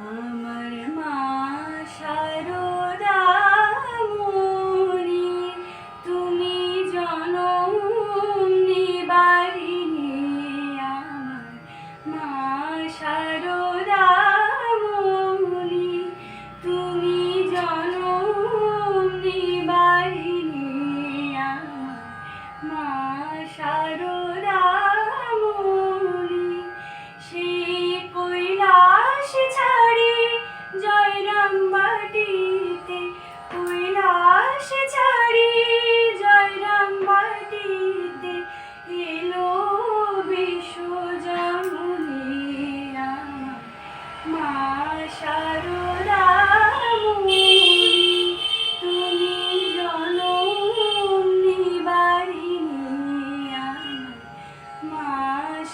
আমার মা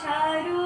charu.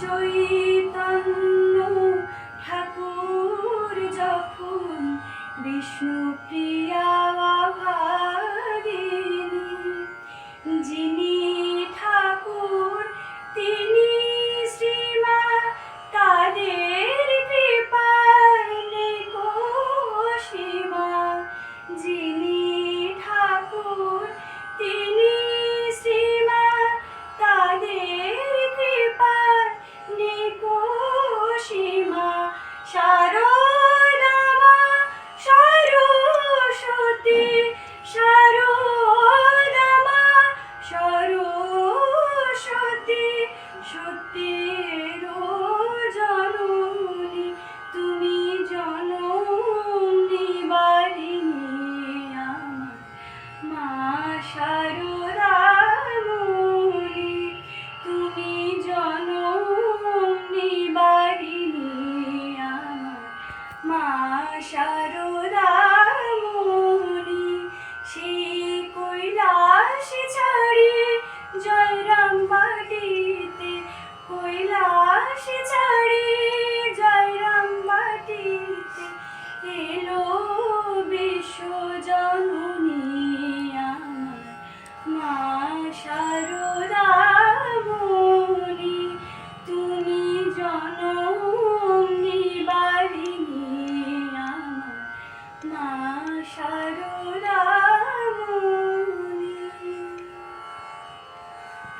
চৈতন্য ঠাকুর যখন বিষ্ণুপ্রিয়া আসে ছাড়ি যায় রাম মাটিতে। এলো বিশ্ব জননী মা শারদা মনি, তুমি জনম নিবারিণী আমার। মা শারদা